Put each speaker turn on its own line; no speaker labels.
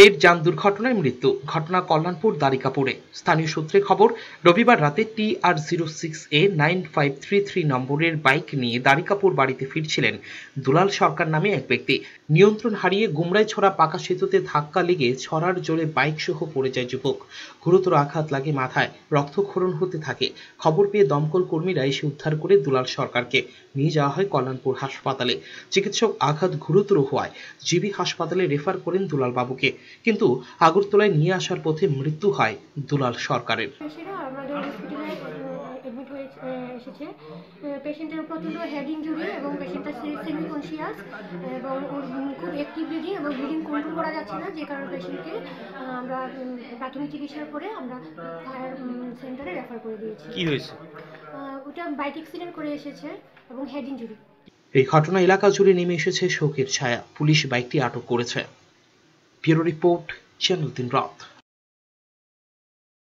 ফের যান দুর্ঘটনায় মৃত্যু। ঘটনা কল্যাণপুর দ্বারিকাপুরে স্থানীয় সূত্রে খবর, রবিবার রাতে T R zero six A nine five three three নম্বরের বাইক নিয়ে দ্বারিকাপুর বাড়িতে ফিরছিলেন দুলাল সরকার নামে এক ব্যক্তি। নিয়ন্ত্রণ হারিয়ে গুমরাই ছড়া পাকা সেতুতে ধাক্কা লেগে ছড়ার জোরে বাইক সহ পড়ে যায় যুবক। গুরুতর আঘাত লাগে মাথায়, রক্তক্ষরণ হতে থাকে। খবর পেয়ে দমকল কর্মীরা এসে উদ্ধার করে দুলাল সরকারকে নিয়ে যাওয়া হয় কল্যাণপুর হাসপাতালে। চিকিৎসক আঘাত গুরুতর হওয়ায় জিবি হাসপাতালে রেফার করেন দুলাল বাবুকে কিন্তু আগরতলায় নিয়ে আসার পথে মৃত্যু হয় দুলাল সরকারের।
এসেছে। পেশেন্টের প্রচণ্ড হেড ইঞ্জুরি এবং পেশেন্টটা সেমি কনসিয়াস এবং ওর খুব ব্লিডিং এবং ব্লিডিং কন্ট্রোল করা যাচ্ছে না যে কারণে পেশেন্টকে আমরা প্রাথমিক চিকিৎসার পরে আমরা ফায়ার সেন্টারে রেফার করে দিয়েছি।
কি হয়েছে?
আহ, ওটা বাইক অ্যাক্সিডেন্ট করে এসেছে এবং হেড ইঞ্জুরি
এই ঘটনা এলাকা জুড়ে নেমে এসেছে শোকের ছায়া। পুলিশ বাইকটি আটক করেছে। ব্যুরো রিপোর্ট চ্যানেল দিন রাত